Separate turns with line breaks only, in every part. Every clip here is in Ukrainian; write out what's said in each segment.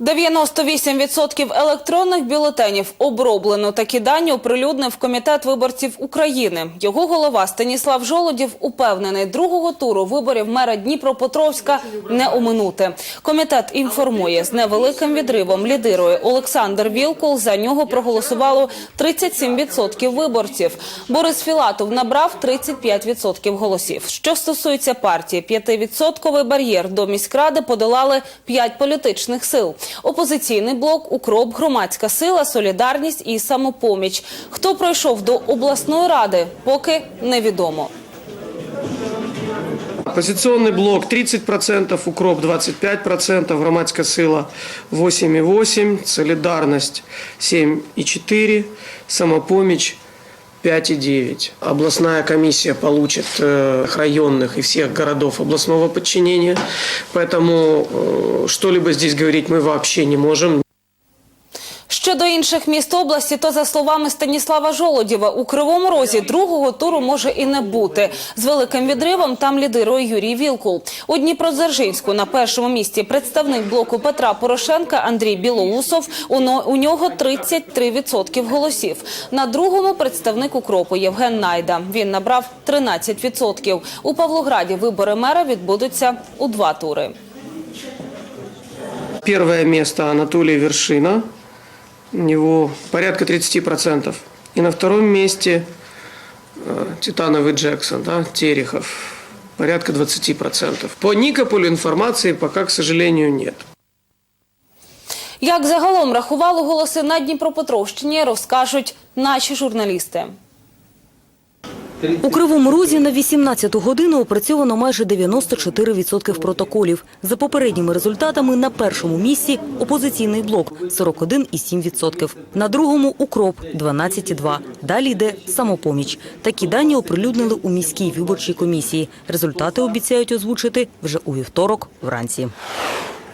98% електронних бюлетенів оброблено. Такі дані оприлюднив Комітет виборців України. Його голова Станіслав Жолодів упевнений, другого туру виборів мера Дніпропетровська не оминути. Комітет інформує, з невеликим відривом лідирує Олександр Вілкул. За нього проголосувало 37% виборців. Борис Філатов набрав 35% голосів. Що стосується партії, 5% бар'єр до міськради подолали 5 політичних сил. Опозиційний блок, укроп, громадська сила, солідарність і самопоміч. Хто пройшов до обласної ради, поки невідомо.
Оппозиционный блок 30%, укроп 25%, громадская сила 8,8%, солидарность 7,4%, самопомощь 5,9. Областная комиссия получит э, районных и всех городов областного подчинения, поэтому э, что-либо здесь говорить мы вообще не можем.
Щодо інших міст області, то за словами Станіслава Жолодєва, у Кривому Розі другого туру може і не бути. З великим відривом там лідирує Юрій Вілкул. У Дніпродзержинську на першому місці представник блоку Петра Порошенка Андрій Білоусов. У нього 33% голосів. На другому представник укропу Євген Найда. Він набрав 13%. У Павлограді вибори мера відбудуться у два тури.
Первое место Анатолий Вершина, у него порядка 30%. И на втором месте э, Титановый Джексон, да, Терехов, порядка 20%. По Никополю информации пока, к сожалению, нет.
Як загалом рахували голоси на Дніпропетровщині, розкажуть наші журналісти.
У Кривому Розі на 18-ту годину опрацьовано майже 94% протоколів. За попередніми результатами на першому місці опозиційний блок 41,7%. На другому – укроп 12,2%. Далі йде самопоміч. Такі дані оприлюднили у міській виборчій комісії. Результати обіцяють озвучити вже у вівторок вранці.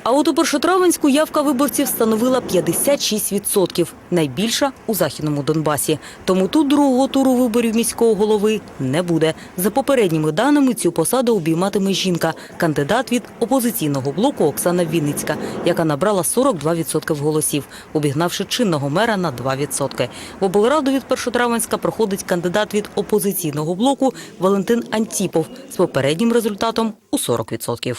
А от у Першотравенську явка виборців становила 56%. Найбільша у Західному Донбасі. Тому тут другого туру виборів міського голови не буде. За попередніми даними, цю посаду обійматиме жінка, кандидат від опозиційного блоку Оксана Вінницька, яка набрала 42% голосів, обігнавши чинного мера на 2%. В облраду від Першотравенська проходить кандидат від опозиційного блоку Валентин Антіпов з попереднім результатом у 40%.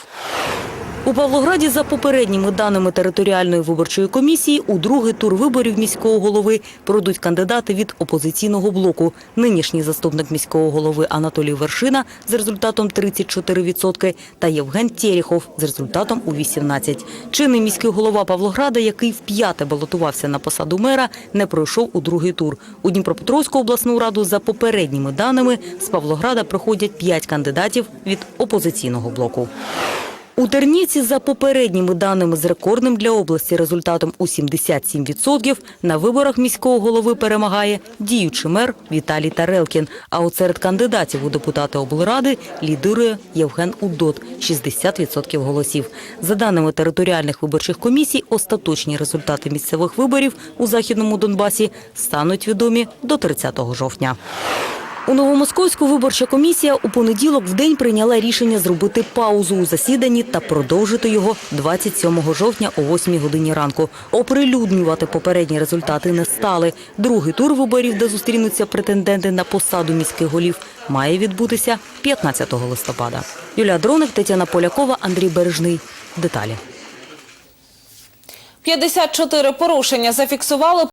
У Павлограді за попередніми даними територіальної виборчої комісії у другий тур виборів міського голови пройдуть кандидати від опозиційного блоку. Нинішній заступник міського голови Анатолій Вершина з результатом 34% та Євген Терехов з результатом у 18%. Чинний міський голова Павлограда, який вп'яте балотувався на посаду мера, не пройшов у другий тур. У Дніпропетровську обласну раду за попередніми даними з Павлограда проходять п'ять кандидатів від опозиційного блоку. У Тернівці за попередніми даними з рекордним для області результатом у 77% на виборах міського голови перемагає діючий мер Віталій Тарелкін. А от серед кандидатів у депутати облради лідирує Євген Удот – 60% голосів. За даними територіальних виборчих комісій, остаточні результати місцевих виборів у Західному Донбасі стануть відомі до 30 жовтня. У Новомосковську виборча комісія у понеділок в день прийняла рішення зробити паузу у засіданні та продовжити його 27 жовтня о 8 годині ранку. Оприлюднювати попередні результати не стали. Другий тур виборів, де зустрінуться претенденти на посаду міських голів, має відбутися 15 листопада. Юлія Дроник, Тетяна Полякова, Андрій Бережний. Деталі.
54 порушення зафіксували